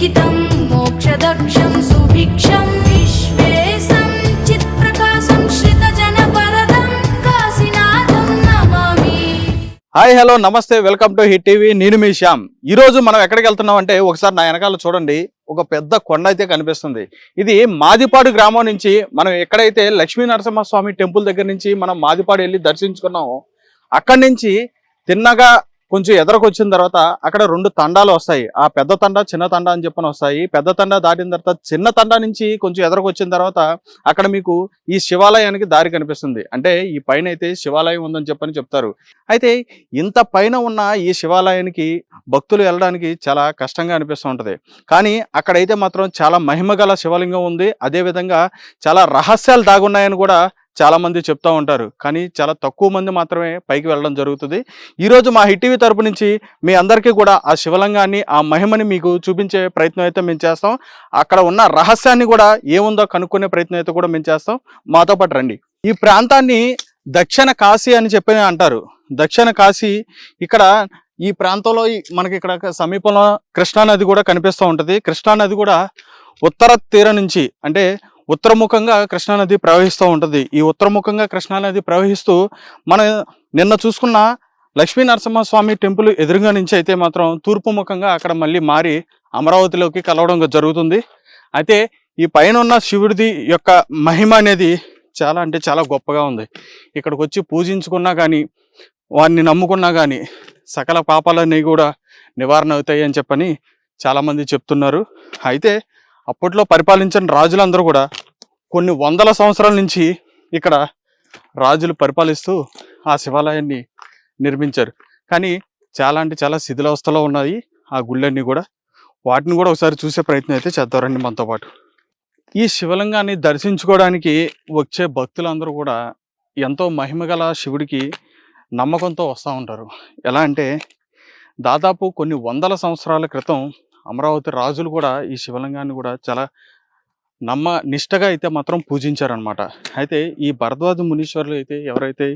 लिखितं मोक्षदक्षं सुभिक्षं विश्वेशं चित्प्रकाशं श्रितजनवरदं काशीनाथं Namami hi hello నమస్తే welcome to hit TV నేను మీ శ్యామ్ ఈ రోజు మనం ఎక్కడికి వెళ్తున్నాం అంటే ఒకసారి నా వెనకాల చూడండి ఒక పెద్ద కొండ అయితే కనిపిస్తుంది ఇది మాదిపాడు గ్రామం నుంచి మనం ఎక్కడైతే లక్ష్మీ నరసింహస్వామి టెంపుల్ దగ్గర నుంచి మనం మాదిపాడు వెళ్ళి దర్శించుకున్నామో అక్కడి నుంచి తిన్నగా కొంచెం ఎదరకొచ్చిన తర్వాత అక్కడ రెండు తండాలు వస్తాయి. ఆ పెద్ద తండ చిన్న తండ అని చెప్పని వస్తాయి. పెద్ద తండ దాటిన తర్వాత చిన్న తండ నుంచి కొంచెం ఎదరకొచ్చిన తర్వాత అక్కడ మీకు ఈ శివాలయానికి దారి కనిపిస్తుంది. అంటే ఈ పైన అయితే శివాలయం ఉందని చెప్పని చెప్తారు. అయితే ఇంత పైన ఉన్న ఈ శివాలయానికి భక్తులు వెళ్ళడానికి చాలా కష్టంగా అనిపిస్తూ ఉంటుంది. కానీ అక్కడైతే మాత్రం చాలా మహిమగల శివలింగం ఉంది. అదే విధంగా చాలా రహస్యాలు దాగున్నాయని కూడా చాలామంది చెప్తూ ఉంటారు కానీ చాలా తక్కువ మంది మాత్రమే పైకి వెళ్ళడం జరుగుతుంది. ఈరోజు మా హిటీవీ తరపు నుంచి మీ అందరికీ కూడా ఆ శివలింగాన్ని ఆ మహిమని మీకు చూపించే ప్రయత్నం అయితే మేము చేస్తాం. అక్కడ ఉన్న రహస్యాన్ని కూడా ఏముందో కనుక్కునే ప్రయత్నం అయితే కూడా మేము చేస్తాం. మాతో పాటు రండి. ఈ ప్రాంతాన్ని దక్షిణ కాశీ అని చెప్పి అంటారు. దక్షిణ కాశీ ఇక్కడ ఈ ప్రాంతంలో ఈ- మనకి ఇక్కడ సమీపంలో కృష్ణానది కూడా కనిపిస్తూ ఉంటుంది. కృష్ణానది కూడా ఉత్తర తీరం నుంచి అంటే ఉత్తరముఖంగా కృష్ణానది ప్రవహిస్తూ ఉంటుంది. ఈ ఉత్తరముఖంగా కృష్ణానది ప్రవహిస్తూ మనం నిన్న చూసుకున్న లక్ష్మీ నరసింహస్వామి టెంపుల్ ఎదురుగా నుంచి అయితే మాత్రం తూర్పు ముఖంగా అక్కడ మళ్ళీ మారి అమరావతిలోకి కలవడం జరుగుతుంది. అయితే ఈ పైన ఉన్న శివుడిది యొక్క మహిమ అనేది చాలా అంటే చాలా గొప్పగా ఉంది. ఇక్కడికి వచ్చి పూజించుకున్నా కానీ వారిని నమ్ముకున్నా కానీ సకల పాపాలన్నీ కూడా నివారణ అవుతాయి అని చెప్పని చాలామంది చెప్తున్నారు. అయితే అప్పట్లో పరిపాలించిన రాజులందరూ కూడా కొన్ని వందల సంవత్సరాల నుంచి ఇక్కడ రాజులు పరిపాలిస్తూ ఆ శివాలయాన్ని నిర్మించారు. కానీ చాలా అంటే చాలా శిథిలావస్థలో ఉన్నాయి ఆ గుళ్ళన్నీ కూడా. వాటిని కూడా ఒకసారి చూసే ప్రయత్నం అయితే చేద్దారండి మనతో పాటు. ఈ శివలింగాన్ని దర్శించుకోవడానికి వచ్చే భక్తులందరూ కూడా ఎంతో మహిమగల శివుడికి నమ్మకంతో వస్తూ ఉంటారు. ఎలా అంటే దాదాపు కొన్ని వందల సంవత్సరాల క్రితం అమరావతి రాజులు కూడా ఈ శివలింగాన్ని కూడా చాలా నమ్మ నిష్టగా అయితే మాత్రం పూజించారనమాట అయితే ఈ భరద్వాజ మునీశ్వరులు అయితే ఎవరైతే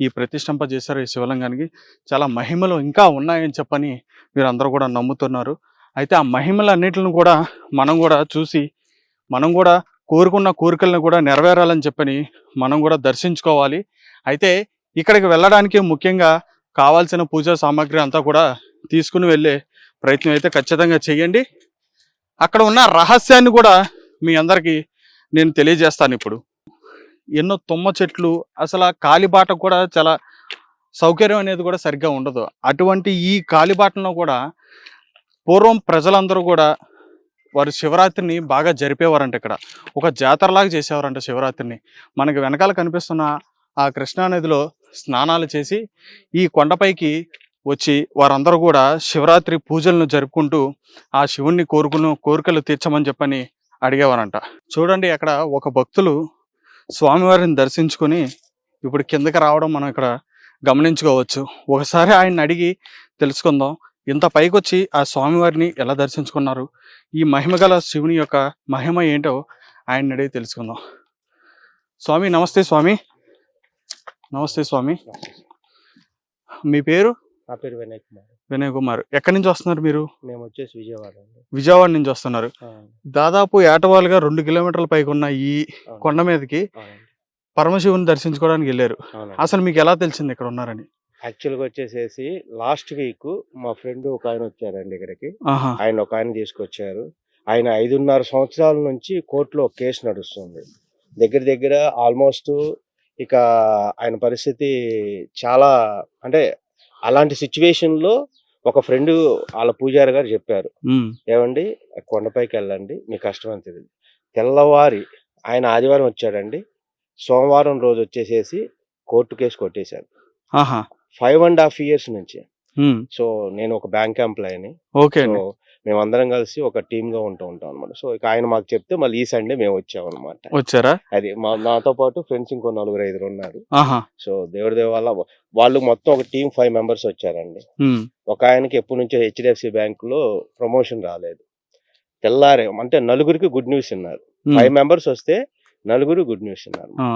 ఈ ప్రతిష్టంప చేశారో ఈ శివలింగానికి చాలా మహిమలు ఇంకా ఉన్నాయని చెప్పని మీరందరూ కూడా నమ్ముతున్నారు. అయితే ఆ మహిమలన్నిటిని కూడా మనం కూడా చూసి మనం కూడా కోరుకున్న కోరికలను కూడా నెరవేరాలని చెప్పని మనం కూడా దర్శించుకోవాలి. అయితే ఇక్కడికి వెళ్ళడానికి ముఖ్యంగా కావాల్సిన పూజా సామాగ్రి అంతా కూడా తీసుకుని వెళ్ళే ప్రయత్నం అయితే ఖచ్చితంగా చేయండి. అక్కడ ఉన్న రహస్యాన్ని కూడా మీ అందరికీ నేను తెలియజేస్తాను ఇప్పుడు. ఎన్నో తుమ్మ చెట్లు అసలు ఆ కాలిబాట కూడా చాలా సౌకర్యం అనేది కూడా సరిగ్గా ఉండదు. అటువంటి ఈ కాలిబాటలో కూడా పూర్వం ప్రజలందరూ కూడా వారు శివరాత్రిని బాగా జరిపేవారంట ఇక్కడ. ఒక జాతరలాగా చేసేవారంట శివరాత్రిని. మనకి వెనకాల కనిపిస్తున్న ఆ కృష్ణానదిలో స్నానాలు చేసి ఈ కొండపైకి వచ్చి వారందరూ కూడా శివరాత్రి పూజలను జరుపుకుంటూ ఆ శివుణ్ణి కోరుకును కోరికలు తీర్చమని చెప్పని అడిగేవారంట. చూడండి అక్కడ ఒక భక్తులు స్వామివారిని దర్శించుకొని ఇప్పుడు కిందకి రావడం మనం ఇక్కడ గమనించుకోవచ్చు. ఒకసారి ఆయన్ని అడిగి తెలుసుకుందాం ఇంత పైకొచ్చి ఆ స్వామివారిని ఎలా దర్శించుకున్నారు? ఈ మహిమగల శివుని యొక్క మహిమ ఏంటో ఆయన్ని అడిగి తెలుసుకుందాం. స్వామి నమస్తే స్వామి. నమస్తే స్వామి. మీ పేరు? నా పేరు వినయ్ కుమార్. వినయ్ కుమార్. ఎక్కడి నుంచి వస్తున్నారు మీరు? మేము వచ్చేసి విజయవాడ అండి. విజయవాడ నుంచి వస్తున్నారు. దాదాపు ఏటవాలుగా రెండు కిలోమీటర్ల పైకి ఉన్న ఈ. కొండ మీదకి. పరమశివుని దర్శించుకోవడానికి వెళ్ళారు. అసలు మీకు ఎలా తెలిసింది ఇక్కడ ఉన్నారని? యాక్చువల్గా వచ్చేసేసి లాస్ట్ వీక్ మా ఫ్రెండ్ ఒక ఆయన వచ్చారండి ఇక్కడికి. ఆయన ఒక ఆయన తీసుకొచ్చారు. ఆయన ఐదున్నర సంవత్సరాల నుంచి కోర్టులో కేసు నడుస్తుంది. దగ్గర దగ్గర ఆల్మోస్ట్ ఇక ఆయన పరిస్థితి చాలా అంటే అలాంటి సిచ్యువేషన్లో ఒక ఫ్రెండ్ వాళ్ళ పూజారి గారు చెప్పారు. ఏమండి? కొండపైకి వెళ్ళండి మీ కష్టం అంత తెలియదు తెల్లవారి ఆయన ఆదివారం వచ్చాడండి. సోమవారం రోజు వచ్చేసేసి కోర్టు కేసు కొట్టేశారు. ఫైవ్ అండ్ హాఫ్ ఇయర్స్ నుంచి. సో నేను ఒక బ్యాంక్ ఎంప్లాయీని ఓకే మేమందరం కలిసి ఒక టీమ్గా ఉంటూ ఉంటాం అనమాట సో ఇక ఆయన మాకు చెప్తే మళ్ళీ ఈ సండే మేము వచ్చాం అనమాట వచ్చారా? అది మా నాతో పాటు ఫ్రెండ్స్ ఇంకో నలుగురు ఐదుగురు ఉన్నారు. సో దేవుడి దేవ వల్ల వాళ్ళు మొత్తం ఒక టీం ఫైవ్ మెంబర్స్ వచ్చారండి. ఒక ఆయనకి ఎప్పటి నుంచో హెచ్డిఎఫ్సి బ్యాంక్లో ప్రమోషన్ రాలేదు. తెల్లారే అంటే నలుగురికి గుడ్ న్యూస్ ఉన్నారు ఉమ్, ఫైవ్ మెంబర్స్ వస్తే నలుగురు గుడ్ న్యూస్ ఉన్నారు ఆ,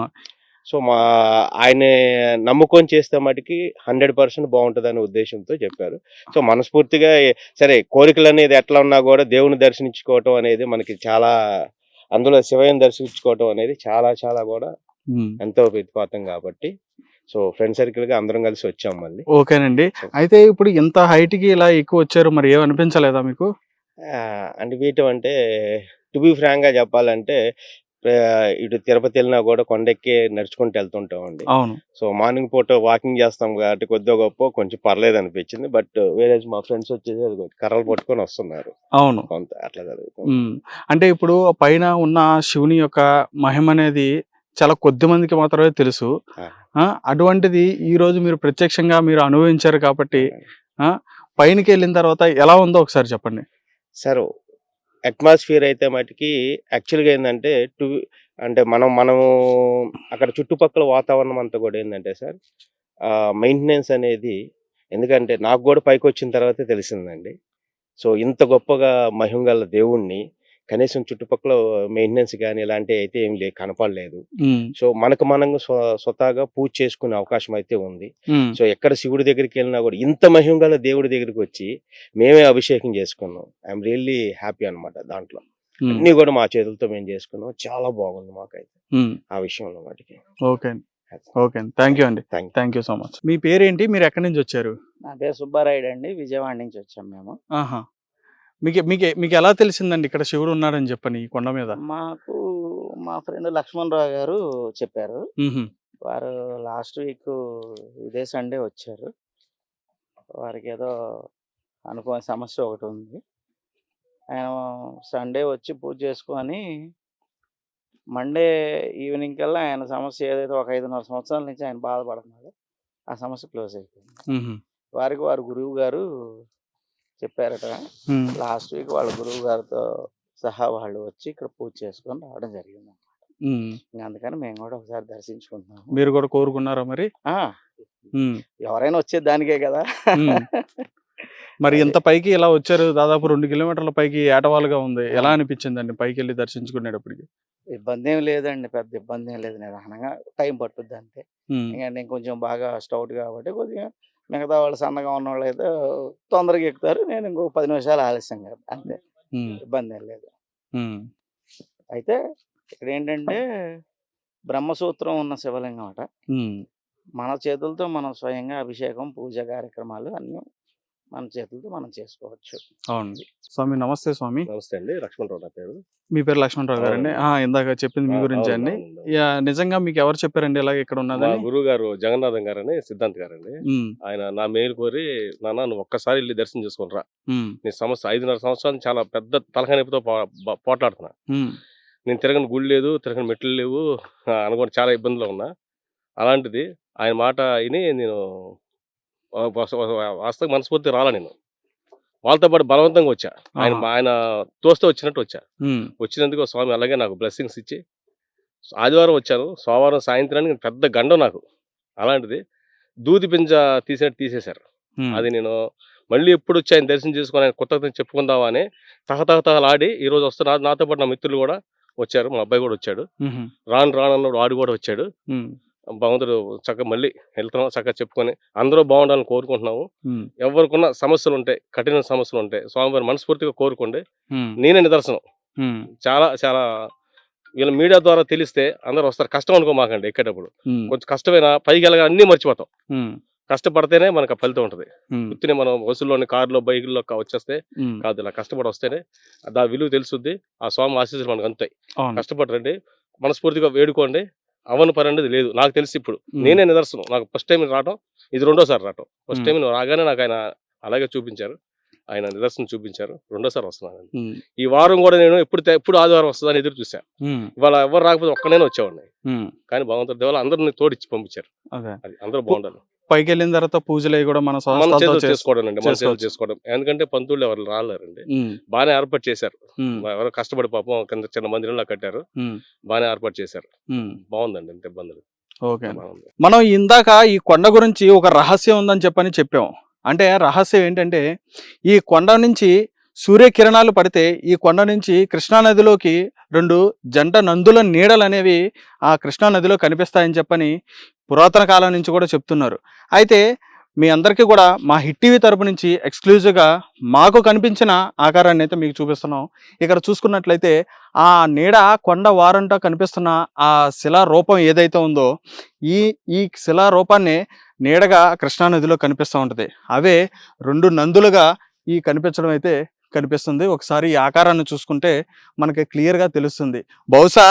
సో మా ఆయన నమ్ముకొని చేస్తే మటుకి హండ్రెడ్ పర్సెంట్ బాగుంటుంది అనే ఉద్దేశంతో చెప్పారు. సో మనస్ఫూర్తిగా సరే కోరికలు అనేది ఎట్లా ఉన్నా కూడా దేవుని దర్శించుకోవటం అనేది మనకి చాలా అందులో శివయ్యని దర్శించుకోవటం అనేది చాలా చాలా కూడా. ఎంతో ప్రతిపాతం కాబట్టి. సో ఫ్రెండ్ సర్కిల్గా అందరం కలిసి వచ్చాం మళ్ళీ. ఓకేనండి. అయితే ఇప్పుడు ఇంత హైట్కి ఇలా ఎక్కువ వచ్చారు మరి ఏం అనిపించలేదా మీకు? అంటే వీటం అంటే టు బి ఫ్రాంక్గా చెప్పాలంటే ఇటు తిరుపతి వెళ్ళినా కూడా కొండెక్కి నడుచుకుంటూ వెళ్తుంటామండి అవును. సో మార్నింగ్ పూట వాకింగ్ చేస్తాం కాబట్టి కొద్దిగా గొప్ప కొంచెం పర్లేదు అనిపించింది. బట్ వేరే మా ఫ్రెండ్స్ వచ్చేసి అదిగో కర్రలు పట్టుకొని వస్తున్నారు. అవును. కొంత అట్లా జరుగుతుంది. అంటే ఇప్పుడు పైన ఉన్న శివుని యొక్క మహిమ అనేది చాలా కొద్ది మందికి మాత్రమే తెలుసు. అటువంటిది ఈ రోజు మీరు ప్రత్యక్షంగా మీరు అనుభవించారు కాబట్టి పైనకి వెళ్ళిన తర్వాత ఎలా ఉందో ఒకసారి చెప్పండి. సార్ అట్మాస్ఫియర్ అయితే మటుకి యాక్చువల్గా ఏంటంటే టు అంటే మనం మనము అక్కడ చుట్టుపక్కల వాతావరణం అంతా కూడా ఏంటంటే సార్ మెయింటెనెన్స్ అనేది ఎందుకంటే నాకు కూడా పైకి వచ్చిన తర్వాతే తెలిసిందండి. సో ఇంత గొప్పగా మహిమ గల దేవుణ్ణి కనీసం చుట్టుపక్కల మెయింటెనెన్స్ కానీ ఇలాంటివి అయితే ఏం లే కనపడలేదు. సో మనకు మనం స్వ- స్వతహాగా పూజ చేసుకునే అవకాశం అయితే ఉంది. సో ఎక్కడ శివుడి దగ్గరికి వెళ్ళినా కూడా ఇంత మహిమ గల దేవుడి దగ్గరికి వచ్చి మేమే అభిషేకం చేసుకున్నాం. ఐఎమ్ రియల్లీ హ్యాపీ అన్నమాట దాంట్లో. అన్ని కూడా మా చేతులతో మేము చేసుకున్నాం. చాలా బాగుంది మాకైతే. ఆ విషయంలో మటుకి ఓకే. అండి ఓకే. థ్యాంక్ యూ అండి. Thank thank you so much మీ పేరేంటి? మీరు ఎక్కడి నుంచి వచ్చారు? నా పేరు సుబ్బారాయుడు అండి. విజయవాడ నుంచి వచ్చాం మేము. ఆహా. మీకు మీకు మీకు ఎలా తెలిసిందండి ఇక్కడ శివుడు ఉన్నాడని చెప్పని ఈ కొండ మీద? మాకు మా ఫ్రెండ్ లక్ష్మణరావు గారు చెప్పారు. వారు లాస్ట్ వీక్ ఇదే సండే వచ్చారు. వారికి ఏదో అనుకోని సమస్య ఒకటి ఉంది. ఆయన సండే వచ్చి పూజ చేసుకొని మండే ఈవినింగ్ కల్లా ఆయన సమస్య ఏదైతే ఒక ఐదున్నర సంవత్సరాల నుంచి ఆయన బాధపడుతున్నాడో ఆ సమస్య క్లోజ్ అయిపోయింది. వారికి వారి గురువు గారు చెప్పారట. లాస్ట్ వీక్ వాళ్ళ గురువు గారితో సహా వాళ్ళు వచ్చి ఇక్కడ పూజ చేసుకొని రావడం జరిగింది. ఇంకా అందుకని మేము కూడా ఒకసారి దర్శించుకుంటున్నాము. మీరు కూడా కోరుకున్నారా మరి? ఎవరైనా వచ్చే దానికే కదా. మరి ఇంత పైకి ఇలా వచ్చారు దాదాపు రెండు కిలోమీటర్ల పైకి ఏటవాలుగా ఉంది. ఎలా అనిపించిందండి పైకి వెళ్ళి దర్శించుకునేటప్పటికి? ఇబ్బంది ఏం లేదండి పెద్ద ఇబ్బంది ఏం లేదు. నిదానంగా టైం పట్టుద్ది అంతే. ఇంకా నేను కొంచెం బాగా స్టౌట్ కాబట్టి కొద్దిగా మిగతా వాళ్ళు సన్నగా ఉన్న వాళ్ళు అయితే తొందరగా ఎక్కుతారు. నేను ఇంకో పది నిమిషాలు ఆలస్యం కదా. అంతే. ఇబ్బంది ఏం లేదు. అయితే ఇక్కడ ఏంటంటే బ్రహ్మసూత్రం ఉన్న శివలింగం అట. మన చేతులతో మనం స్వయంగా అభిషేకం పూజ కార్యక్రమాలు అన్నీ మన చేతులతో మనం చేసుకోవచ్చు. అవునండి. స్వామి నమస్తే స్వామి. నమస్తే అండి. లక్ష్మణరావు నా పేరు. మీ పేరు లక్ష్మణరావు గారండి. ఆ, ఇందాక చెప్పింది మీ గురించి అండి. యా, నిజంగా మీకు ఎవరు చెప్పారండి ఇలా ఇక్కడ మా ఉన్నదని? గురువు గారు జగన్నాథం గారని సిద్ధాంత్ గారండి. ఉమ్, ఆయన నా మేలు కోరి నాన్న నువ్వు ఒక్కసారి వెళ్ళి దర్శనం చేసుకునిరా. ఉమ్, నీ సమస్య ఐదున్నర సంవత్సరాలు చాలా పెద్ద తలకానిపితో పోట్లాడుతున్నా. నేను తిరగని గుడి లేదు తిరగని మెట్లు లేవు అనుకోని చాలా ఇబ్బందులు ఉన్నా. అలాంటిది ఆయన మాట విని నేను వాస్తవ మనస్ఫూర్తి రాలా నేను. వాళ్ళతో పాటు బలవంతంగా వచ్చా. ఆయన. ఆయన తోస్తే వచ్చినట్టు వచ్చా. వచ్చినందుకు స్వామి అలాగే నాకు బ్లెస్సింగ్స్ ఇచ్చి ఆదివారం వచ్చాను. సోమవారం సాయంత్రానికి పెద్ద గండం నాకు. అలాంటిది దూది పింజ తీసినట్టు తీసేశారు. అది నేను మళ్ళీ ఎప్పుడు వచ్చి ఆయన దర్శనం చేసుకుని ఆయన కొత్త చెప్పుకుందామా అని తహతహతహలాడి ఈ రోజు వస్తున్నా నాతో పాటు నా మిత్రులు కూడా వచ్చారు. మా అబ్బాయి కూడా వచ్చాడు. రాను రాను అన్నాడు వాడు కూడా వచ్చాడు. భగవంతుడు చక్కగా మళ్ళీ వెళ్తున్నాం చక్కగా చెప్పుకొని అందరూ బాగుండాలని కోరుకుంటున్నాము. ఎవరికున్న సమస్యలు ఉంటాయి కఠిన సమస్యలు ఉంటాయి స్వామివారి మనస్ఫూర్తిగా కోరుకోండి. నేనే నిదర్శనం. చాలా చాలా వీళ్ళ మీడియా ద్వారా తెలిస్తే అందరూ వస్తారు. కష్టం అనుకో మాకండి ఎక్కేటప్పుడు కొంచెం కష్టమైన పైకి వెళ్ళగా అన్నీ మర్చిపోతాం. కష్టపడితేనే మనకు ఫలితం ఉంటుంది. ఉత్తినే మనం బస్సులోని కారులో బైకుల్లో వచ్చేస్తే కాదు ఇలా కష్టపడి వస్తేనే దా విలువ తెలుసుద్ది. ఆ స్వామి ఆశీస్సులు మనకు అందుతాయి. కష్టపడరండి మనస్ఫూర్తిగా వేడుకోండి. అవని పని అనేది లేదు. నాకు తెలిసి ఇప్పుడు. నేనే నిదర్శనం. నాకు ఫస్ట్ టైం రావటం ఇది రెండోసారి రావటం. ఫస్ట్. టైం రాగానే నాకు ఆయన అలాగే చూపించారు. ఆయన నిదర్శనం చూపించారు. రెండోసారి వస్తున్నాను ఈ వారం కూడా నేను ఎప్పుడు ఎప్పుడు ఆదివారం వస్తుందని ఎదురు చూశాను ఇవాళ ఎవరు రాకపోతే ఒక్కనే వచ్చేవాడిని. కానీ భగవంతుడి దేవాల అందరిని తోడిచ్చి పంపించారు. అదే. అది అందరూ బాగుండాలి. పైకి వెళ్ళిన తర్వాత పూజలు అవి కూడా మన చేసుకోవడం అండి మన చేతులు చేసుకోవచ్చు. చేసుకోవడం. ఎందుకంటే పంతులు ఎవరు రాలేరండి. బాగానే ఏర్పాటు చేశారు. ఎవరో కష్టపడి పాపం కింద చిన్న మందిరంలో కట్టారు. బాగానే ఏర్పాటు చేశారు. బాగుందండి ఇంత ఇబ్బందులు. ఓకే మనం ఇందాక ఈ కొండ గురించి ఒక రహస్యం ఉందని చెప్పని చెప్పాం. అంటే రహస్యం ఏంటంటే ఈ కొండ నుంచి సూర్యకిరణాలు పడితే ఈ కొండ నుంచి కృష్ణా నదిలోకి రెండు జంట నందుల నీడలు అనేవి ఆ కృష్ణా నదిలో కనిపిస్తాయని చెప్పని పురాతన కాలం నుంచి కూడా చెప్తున్నారు. అయితే మీ అందరికీ కూడా మా హిట్ టీవీ తరపు నుంచి ఎక్స్క్లూజివ్గా మాకు కనిపించిన ఆకారాన్ని అయితే మీకు చూపిస్తున్నాం. ఇక్కడ చూసుకున్నట్లయితే ఆ నీడ కొండ వారంట కనిపిస్తున్న ఆ శిలా రూపం ఏదైతే ఉందో ఈ ఈ శిలా రూపాన్ని నీడగా కృష్ణా నదిలో కనిపిస్తూ ఉంటుంది. అవే రెండు నందులుగా ఈ కనిపించడం అయితే కనిపిస్తుంది. ఒకసారి ఈ ఆకారాన్ని చూసుకుంటే మనకి క్లియర్గా తెలుస్తుంది. బహుశా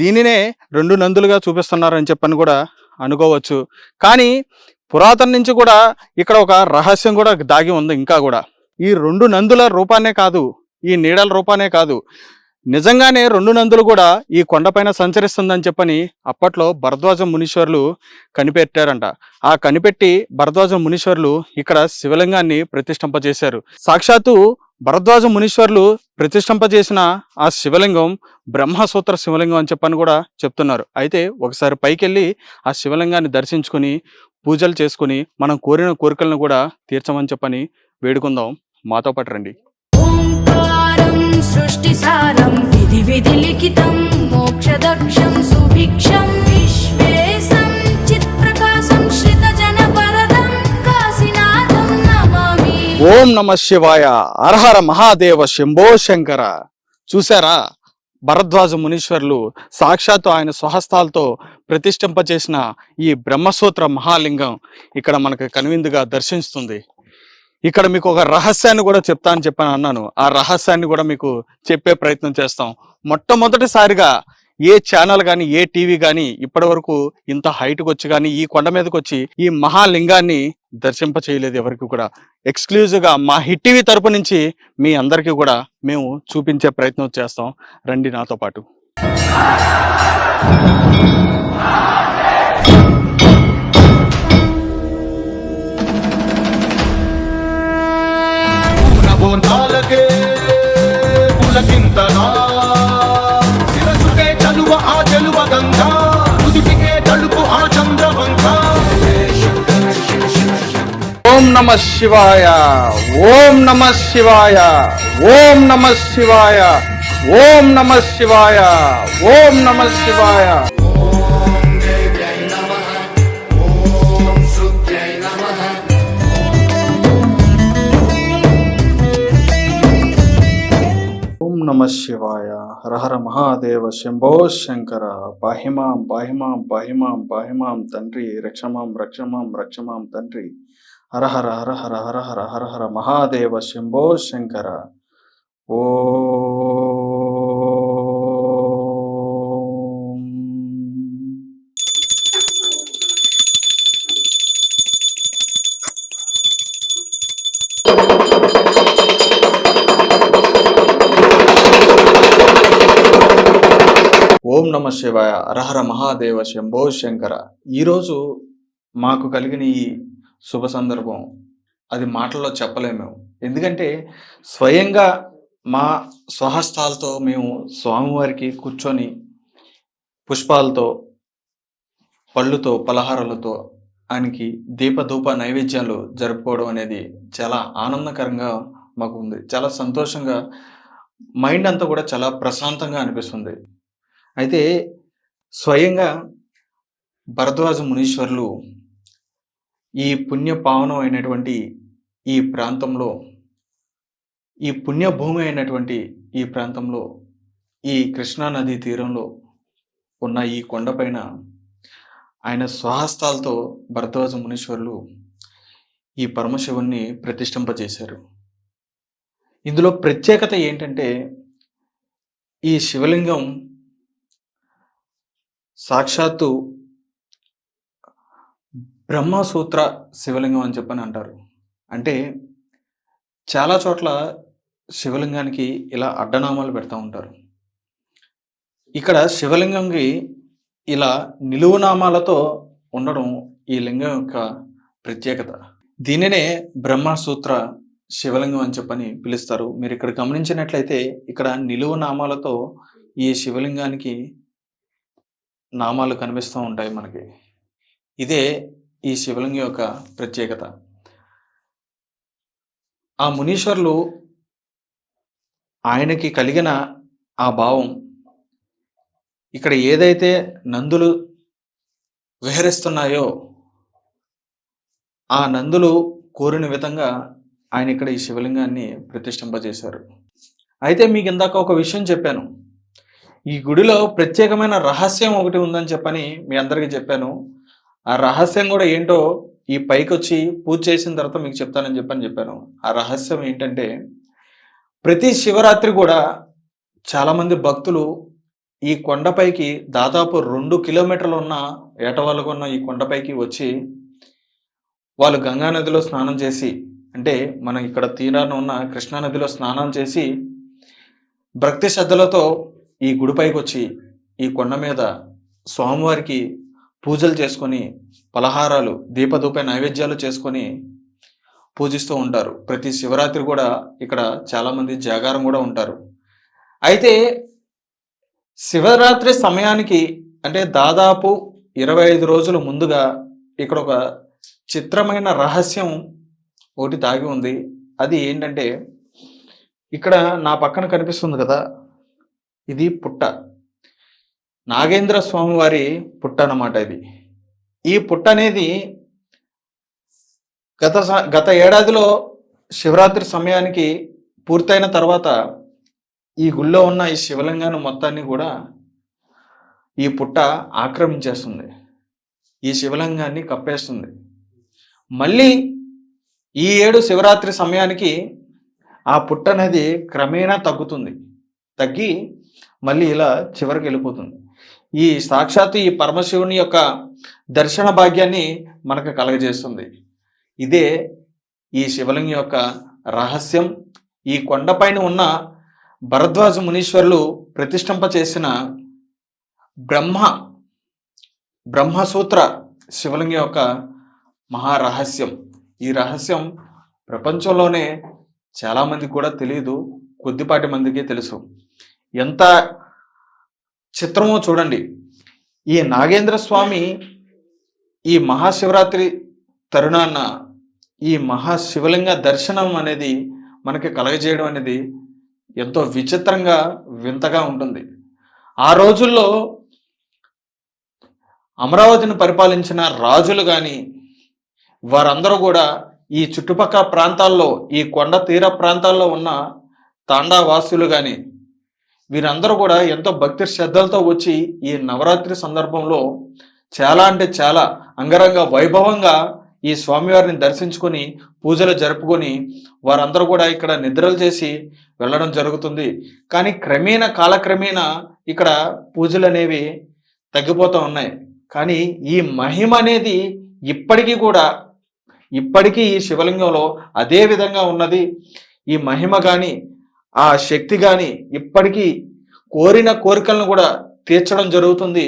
దీనినే రెండు నందులుగా చూపిస్తున్నారని చెప్పని కూడా అనుకోవచ్చు. కానీ పురాతన నుంచి కూడా ఇక్కడ ఒక రహస్యం కూడా దాగి ఉంది ఇంకా కూడా. ఈ రెండు నందుల రూపాన్నే కాదు ఈ నీడల రూపానే కాదు. నిజంగానే రెండు నందులు కూడా ఈ కొండపైన సంచరిస్తుందని చెప్పని అప్పట్లో భరద్వాజ మునీశ్వర్లు కనిపెట్టారంట. ఆ కనిపెట్టి భరద్వాజ మునీశ్వర్లు ఇక్కడ శివలింగాన్ని ప్రతిష్ఠింపజేశారు. సాక్షాత్తు భరద్వాజ మునీశ్వర్లు ప్రతిష్ఠింపజేసిన ఆ శివలింగం బ్రహ్మసూత్ర శివలింగం అని చెప్పని కూడా చెప్తున్నారు. అయితే ఒకసారి పైకెళ్ళి ఆ శివలింగాన్ని దర్శించుకుని పూజలు చేసుకుని మనం కోరిన కోరికలను కూడా తీర్చమని చెప్పని వేడుకుందాం. మాతో పాటు రండి. సృష్టి సారం విధి విధి లిఖితం మోక్షదక్షం సుభిక్షం. ఓం నమ శివాయ. అర్హర మహాదేవ శంభో శంకర. చూసారా? భరద్వాజ మునీశ్వర్లు సాక్షాత్తు ఆయన స్వహస్తాలతో ప్రతిష్ఠింపచేసిన ఈ బ్రహ్మసూత్ర మహాలింగం ఇక్కడ మనకు కనువిందుగా దర్శిస్తుంది ఇక్కడ మీకు ఒక రహస్యాన్ని కూడా చెప్తా అని చెప్పాను అన్నాను. ఆ రహస్యాన్ని కూడా మీకు చెప్పే ప్రయత్నం చేస్తాం. మొట్టమొదటిసారిగా ఏ ఛానల్ కానీ ఏ టీవీ కానీ ఇప్పటి వరకు ఇంత హైట్కి వచ్చి కానీ ఈ కొండ మీదకి వచ్చి ఈ మహాలింగాన్ని దర్శింప చేయలేదు ఎవరికి కూడా. ఎక్స్క్లూజివ్గా మా హిట్ టీవీ తరపు నుంచి మీ అందరికీ కూడా మేము చూపించే ప్రయత్నం చేస్తాం. రండి నాతో పాటు. పూనబోంతాలకే పులకింతగా ఓం నమ శివాయ ఓం నమ శివాయ ఓం నమ శివాయ ఓం నమ శివాయ ఓం నమ శివాయ. ఓం నమ శివాయ హరహర మహాదేవ శంభో శంకర. పాహిమాం పాహిమాం పాహిమాం పాహిమాం తండ్రి రక్షమాం రక్షమాం రక్షమాం తండ్రి. హరహర హరహర హరహర హరహర మహాదేవ శంభో శంకర. ఓ ఓం నమ శివాయ అరహర మహాదేవ శంభో శంకర. ఈరోజు మాకు కలిగిన ఈ శుభ సందర్భం. అది మాటల్లో చెప్పలేము మేము. ఎందుకంటే స్వయంగా మా స్వహస్తాలతో మేము స్వామివారికి కూర్చొని పుష్పాలతో పళ్ళుతో పలహారాలతో ఆయనకి దీపధూప నైవేద్యాలు జరుపుకోవడం అనేది చాలా ఆనందకరంగా మాకు ఉంది. చాలా సంతోషంగా మైండ్ అంతా కూడా చాలా ప్రశాంతంగా అనిపిస్తుంది. అయితే స్వయంగా భరద్వాజ మునీశ్వర్లు ఈ పుణ్య పావనం అయినటువంటి ఈ ప్రాంతంలో ఈ పుణ్యభూమి అయినటువంటి ఈ ప్రాంతంలో ఈ కృష్ణా నదీ తీరంలో ఉన్న ఈ కొండపైన ఆయన స్వహస్తాలతో భరద్వాజ మునీశ్వరులు ఈ పరమశివుణ్ణి ప్రతిష్ఠింపజేశారు. ఇందులో ప్రత్యేకత ఏంటంటే ఈ శివలింగం సాక్షాత్తు బ్రహ్మసూత్ర శివలింగం అని చెప్పని అంటారు. అంటే చాలా చోట్ల శివలింగానికి ఇలా అడ్డనామాలు పెడతా ఉంటారు. ఇక్కడ శివలింగంకి ఇలా నిలువు నామాలతో ఉండడం ఈ లింగం యొక్క ప్రత్యేకత. దీనినే బ్రహ్మసూత్ర శివలింగం అని చెప్పని పిలుస్తారు. మీరు ఇక్కడ గమనించినట్లయితే ఇక్కడ నిలువు నామాలతో ఈ శివలింగానికి నామాలు కనిపిస్తూ ఉంటాయి మనకి. ఇదే ఈ శివలింగం యొక్క ప్రత్యేకత. ఆ మునీశ్వర్లు ఆయనకి కలిగిన ఆ భావం ఇక్కడ ఏదైతే నందులు విహరిస్తున్నాయో ఆ నందులు కోరిన విధంగా ఆయన ఇక్కడ ఈ శివలింగాన్ని ప్రతిష్ఠింపజేశారు. అయితే మీకు ఇందాక ఒక విషయం చెప్పాను. ఈ గుడిలో ప్రత్యేకమైన రహస్యం ఒకటి ఉందని చెప్పని మీ అందరికీ చెప్పాను. ఆ రహస్యం కూడా ఏంటో ఈ పైకి వచ్చి పూజ చేసిన తర్వాత మీకు చెప్తానని చెప్పని చెప్పాను. ఆ రహస్యం ఏంటంటే ప్రతి శివరాత్రి కూడా చాలామంది భక్తులు ఈ కొండపైకి దాదాపు రెండు కిలోమీటర్లు ఉన్న ఏటవాళ్ళకు ఉన్న ఈ కొండపైకి వచ్చి వాళ్ళు గంగా నదిలో స్నానం చేసి అంటే మనం ఇక్కడ తీరాన ఉన్న కృష్ణా నదిలో స్నానం చేసి భక్తి శ్రద్ధలతో ఈ గుడిపైకి వచ్చి ఈ కొండ మీద స్వామివారికి పూజలు చేసుకొని పలహారాలు దీపదూప నైవేద్యాలు చేసుకొని పూజిస్తూ ఉంటారు. ప్రతి శివరాత్రి కూడా ఇక్కడ చాలామంది జాగారం కూడా ఉంటారు. అయితే శివరాత్రి సమయానికి అంటే దాదాపు ఇరవై ఐదు రోజుల ముందుగా ఇక్కడ ఒక చిత్రమైన రహస్యం ఒకటి దాగి ఉంది. అది ఏంటంటే ఇక్కడ నా పక్కన కనిపిస్తుంది కదా ఇది పుట్ట. నాగేంద్ర స్వామి వారి పుట్ట అన్నమాట ఇది. ఈ పుట్ట అనేది గత గత ఏడాదిలో శివరాత్రి సమయానికి పూర్తయిన తర్వాత ఈ గుళ్ళో ఉన్న ఈ శివలింగాన్ని మొత్తాన్ని కూడా ఈ పుట్ట ఆక్రమించేస్తుంది. ఈ శివలింగాన్ని కప్పేస్తుంది. మళ్ళీ ఈ ఏడు శివరాత్రి సమయానికి ఆ పుట్ట అనేది క్రమేణా తగ్గుతుంది. తగ్గి మళ్ళీ ఇలా చివరికి వెళ్ళిపోతుంది. ఈ సాక్షాత్తు ఈ పరమశివుని యొక్క దర్శన భాగ్యాన్ని మనకు కలగజేస్తుంది. ఇదే ఈ శివలింగం యొక్క రహస్యం. ఈ కొండపైన ఉన్న భరద్వాజ మునీశ్వరులు ప్రతిష్టంప చేసిన బ్రహ్మ బ్రహ్మసూత్ర శివలింగం యొక్క మహారహస్యం. ఈ రహస్యం ప్రపంచంలోనే చాలామందికి కూడా తెలియదు. కొద్దిపాటి మందికి తెలుసు. ఎంత చిత్రమో చూడండి. ఈ నాగేంద్ర స్వామి ఈ మహాశివరాత్రి తరుణాన్న ఈ మహాశివలింగ దర్శనం అనేది మనకి కలగజేయడం అనేది ఎంతో విచిత్రంగా వింతగా ఉంటుంది. ఆ రోజుల్లో అమరావతిని పరిపాలించిన రాజులు కానీ వారందరూ కూడా ఈ చుట్టుపక్కల ప్రాంతాల్లో ఈ కొండ తీర ప్రాంతాల్లో ఉన్న తాండావాసులు కానీ వీరందరూ కూడా ఎంతో భక్తి శ్రద్ధలతో వచ్చి ఈ నవరాత్రి సందర్భంలో చాలా అంటే చాలా అంగరంగ వైభవంగా ఈ స్వామివారిని దర్శించుకొని పూజలు జరుపుకొని వారందరూ కూడా ఇక్కడ నిద్రలు చేసి వెళ్ళడం జరుగుతుంది. కానీ క్రమేణా కాలక్రమేణా ఇక్కడ పూజలు అనేవి తగ్గిపోతూ ఉన్నాయి. కానీ ఈ మహిమ అనేది ఇప్పటికీ కూడా ఇప్పటికీ ఈ శివలింగంలో అదే విధంగా ఉన్నది. ఈ మహిమ కానీ ఆ శక్తి కానీ ఇప్పటికీ కోరిన కోరికలను కూడా తీర్చడం జరుగుతుంది.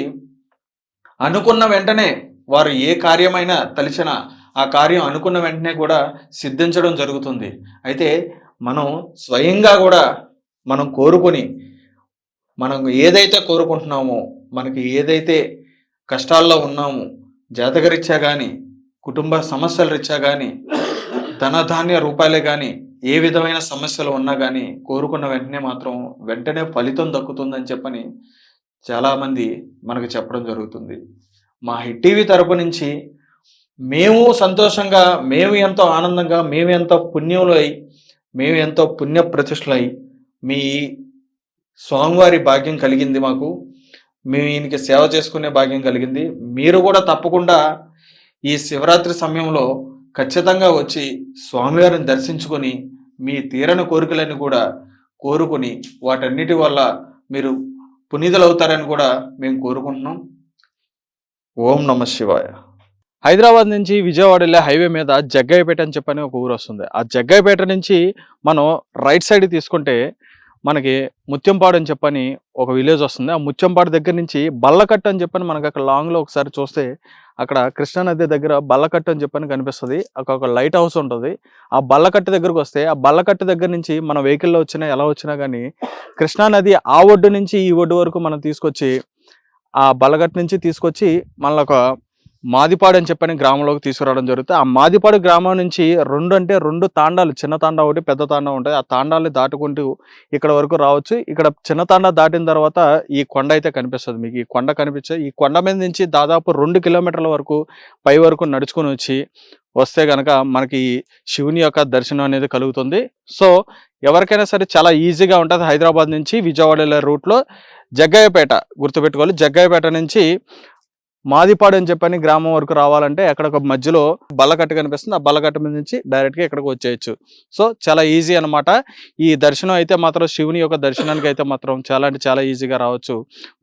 అనుకున్న వెంటనే వారు ఏ కార్యమైనా తలిచిన ఆ కార్యం అనుకున్న వెంటనే కూడా సిద్ధించడం జరుగుతుంది. అయితే మనం స్వయంగా కూడా మనం కోరుకొని మనం ఏదైతే కోరుకుంటున్నామో మనకి ఏదైతే కష్టాల్లో ఉన్నామో జాతకరీత్యా కానీ కుటుంబ సమస్యల రీత్యా కానీ ధనధాన్య రూపాయలే కానీ ఏ విధమైన సమస్యలు ఉన్నా కానీ కోరుకున్న వెంటనే మాత్రం వెంటనే ఫలితం దక్కుతుందని చెప్పని చాలామంది మనకు చెప్పడం జరుగుతుంది. మా హిట్ టీవీ తరపు నుంచి మేము సంతోషంగా మేము ఎంతో ఆనందంగా మేము ఎంతో పుణ్యములై మేము ఎంతో పుణ్య ప్రతిష్టలై మీ స్వామివారి భాగ్యం కలిగింది మాకు. మేము ఈయనకి సేవ చేసుకునే భాగ్యం కలిగింది. మీరు కూడా తప్పకుండా ఈ శివరాత్రి సమయంలో ఖచ్చితంగా వచ్చి స్వామివారిని దర్శించుకొని మీ తీరని కోరికలను కూడా కోరుకొని వాటన్నిటి వల్ల మీరు పునీతులవుతారని కూడా మేము కోరుకుంటున్నాం. ఓం నమ శివాయ. హైదరాబాద్ నుంచి విజయవాడ వెళ్ళే హైవే మీద జగ్గయ్యపేట అని చెప్పని ఒక ఊరు వస్తుంది. ఆ జగ్గయ్యపేట నుంచి మనం రైట్ సైడ్ తీసుకుంటే మనకి ముత్యంపాడు అని చెప్పని ఒక విలేజ్ వస్తుంది. ఆ ముత్యంపాడు దగ్గర నుంచి బల్లకట్టు అని చెప్పని మనకి అక్కడ లాంగ్లో ఒకసారి చూస్తే అక్కడ కృష్ణానది దగ్గర బల్లకట్టు అని చెప్పని కనిపిస్తుంది. అక్కడ ఒక లైట్ హౌస్ ఉంటుంది. ఆ బల్లకట్టు దగ్గరకు వస్తే ఆ బల్లకట్టు దగ్గర నుంచి మన వెహికల్లో వచ్చినా ఎలా వచ్చినా కానీ కృష్ణానది ఆ ఒడ్డు నుంచి ఈ ఒడ్డు వరకు మనం తీసుకొచ్చి ఆ బల్లగట్టు నుంచి తీసుకొచ్చి మళ్ళీ ఒక మాదిపాడు అని చెప్పని గ్రామంలోకి తీసుకురావడం జరుగుతుంది. ఆ మాదిపాడు గ్రామం నుంచి రెండు అంటే రెండు తాండాలు చిన్న తాండా ఒకటి పెద్ద తాండా ఉంటుంది ఆ తాండాల్ని దాటుకుంటూ ఇక్కడ వరకు రావచ్చు. ఇక్కడ చిన్న తాండా దాటిన తర్వాత ఈ కొండ అయితే కనిపిస్తుంది మీకు. ఈ కొండ కనిపించే ఈ కొండ మీద నుంచి దాదాపు రెండు కిలోమీటర్ల వరకు పై వరకు నడుచుకొని వచ్చి వస్తే కనుక మనకి శివుని యొక్క దర్శనం అనేది కలుగుతుంది. సో ఎవరికైనా సరే చాలా ఈజీగా ఉంటుంది హైదరాబాద్ నుంచి విజయవాడ వెళ్ళే రూట్లో జగ్గయ్యపేట గుర్తుపెట్టుకోవాలి. జగ్గయ్యపేట నుంచి మాదిపాడు అని చెప్పని గ్రామం వరకు రావాలంటే అక్కడ ఒక మధ్యలో బల్లకట్ట కనిపిస్తుంది. ఆ బల్లకట్ట మీద నుంచి డైరెక్ట్గా ఇక్కడికి వచ్చేయచ్చు. సో చాలా ఈజీ అనమాట ఈ దర్శనం అయితే మాత్రం శివుని యొక్క దర్శనానికి అయితే మాత్రం చాలా అంటే చాలా ఈజీగా రావచ్చు.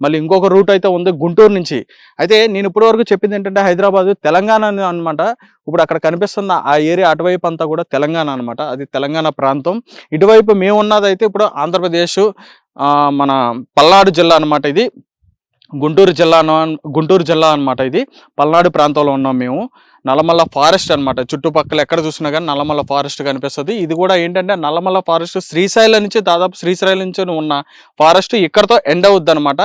మళ్ళీ ఇంకొక రూట్ అయితే ఉంది గుంటూరు నుంచి. అయితే నేను ఇప్పటి వరకు చెప్పింది ఏంటంటే హైదరాబాద్ తెలంగాణ అనమాట ఇప్పుడు అక్కడ కనిపిస్తున్న ఆ ఏరియా అటువైపు అంతా కూడా తెలంగాణ అనమాట అది తెలంగాణ ప్రాంతం. ఇటువైపు మేము ఉన్నదైతే అయితే ఇప్పుడు ఆంధ్రప్రదేశ్ మన పల్నాడు జిల్లా అనమాట ఇది. గుంటూరు జిల్లా గుంటూరు జిల్లా అన్నమాట ఇది. పల్నాడు ప్రాంతంలో ఉన్నాం మేము. నల్లమల్ల ఫారెస్ట్ అనమాట చుట్టుపక్కల ఎక్కడ చూసినా కానీ నల్లమల్ల ఫారెస్ట్ కనిపిస్తుంది. ఇది కూడా ఏంటంటే నల్లమల్ల ఫారెస్ట్ శ్రీశైలం నుంచి దాదాపు శ్రీశైలం నుంచి ఉన్న ఫారెస్ట్ ఇక్కడతో ఎండ్ అవుద్ది అనమాట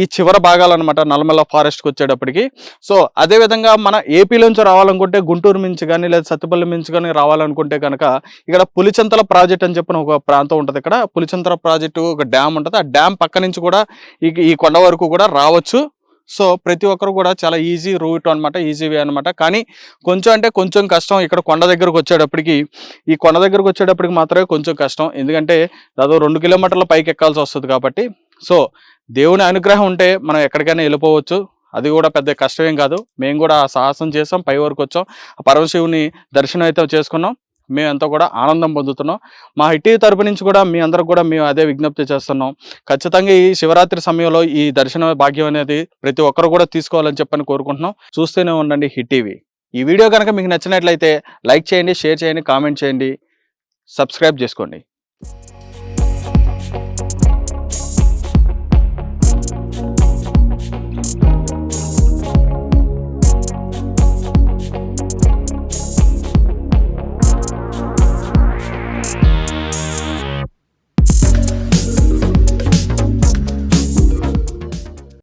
ఈ చివరి భాగాలు అనమాట నల్లమల్ల ఫారెస్ట్కి వచ్చేటప్పటికి. సో అదే విధంగా మన ఏపీలోంచి రావాలనుకుంటే గుంటూరు నుంచి కానీ లేదా సత్తుపల్లి నుంచి కానీ రావాలనుకుంటే కనుక ఇక్కడ పులిచంతల ప్రాజెక్ట్ అని చెప్పిన ఒక ప్రాంతం ఉంటుంది ఇక్కడ. పులిచంతల ప్రాజెక్టు ఒక డ్యామ్ ఉంటుంది. ఆ డ్యామ్ పక్క నుంచి కూడా ఈ ఈ కొండ వరకు కూడా రావచ్చు. సో ప్రతి ఒక్కరు కూడా చాలా ఈజీ రూట్ అనమాట ఈజీ వే అనమాట కానీ కొంచెం అంటే కొంచెం కష్టం ఇక్కడ కొండ దగ్గరకు వచ్చేటప్పటికి ఈ కొండ దగ్గరకు వచ్చేటప్పటికి మాత్రమే కొంచెం కష్టం. ఎందుకంటే దాదాపు రెండు కిలోమీటర్ల పైకి ఎక్కాల్సి వస్తుంది కాబట్టి. సో దేవుని అనుగ్రహం ఉంటే మనం ఎక్కడికైనా వెళ్ళిపోవచ్చు. అది కూడా పెద్ద కష్టమేం కాదు. మేము కూడా ఆ సాహసం చేసాం పై వరకు వచ్చాం. ఆ పరమశివుని దర్శనం అయితే చేసుకున్నాం. మేమంతా కూడా ఆనందం పొందుతున్నాం. మా హిటీ తరపు నుంచి కూడా మీ అందరికి కూడా మేము అదే విజ్ఞప్తి చేస్తున్నాం. ఖచ్చితంగా ఈ శివరాత్రి సమయంలో ఈ దర్శన భాగ్యం అనేది ప్రతి ఒక్కరు కూడా తీసుకోవాలని చెప్పని కోరుకుంటున్నాం. చూస్తూనే ఉండండి హిట్ టీవీ ఈ వీడియో కనుక మీకు నచ్చినట్లయితే లైక్ చేయండి షేర్ చేయండి కామెంట్ చేయండి. సబ్స్క్రైబ్ చేసుకోండి.